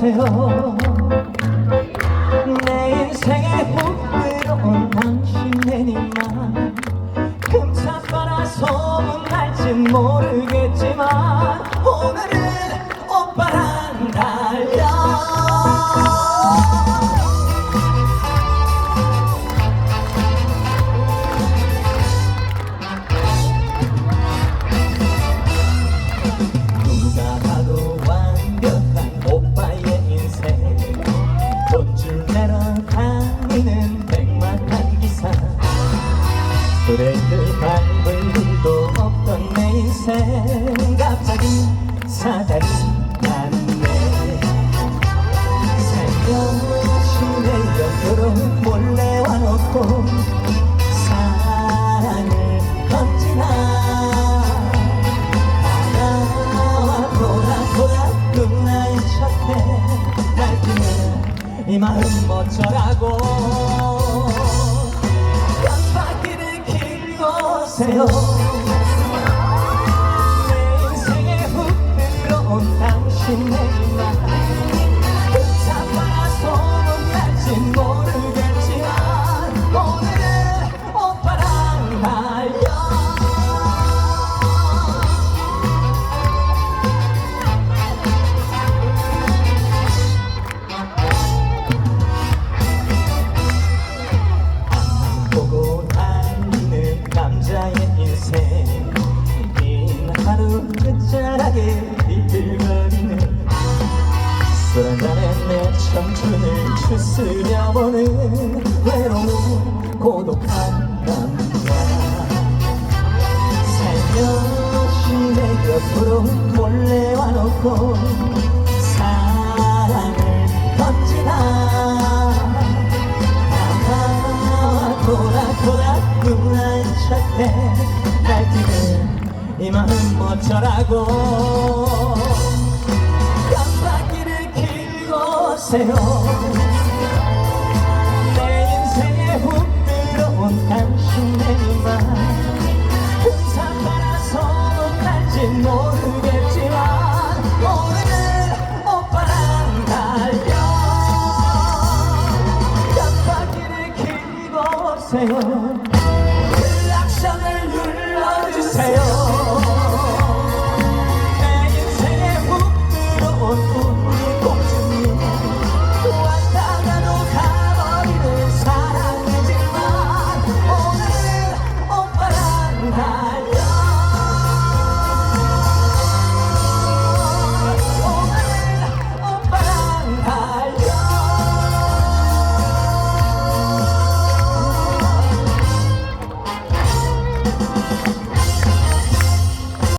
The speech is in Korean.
오세요. 내 인생에 훅 들어온 당신의 님만 금차바라 소문날진 모르겠지만 오늘은 밟을 일도 없던 내 인생. 갑자기 사다리 났네. 살며시 내 옆으로 몰래 와놓고 사랑을 던지나. 나와 돌아 돌아 누나의 곁에 날뛰는 이 마음 어쩌라고 오세요. 내훅 들어온 당신의 말. 붙잡아 소문날진 모르겠 술 한잔에 내 청춘을 추스려보는 외로운 고독한 남자 살며시 내 옆으로 몰래 와놓고 사랑을 던지나. 나와 돌아 돌아 누나의 곁에 날뛰는 이 마음 어쩌라고 마세요. 내 인생에 흔들어온 당신의 음악. 혼자 팔아서는 날지 모르겠지만 오늘은 오빠랑 달려 깜빡이를 키고 세요. 감사합니다.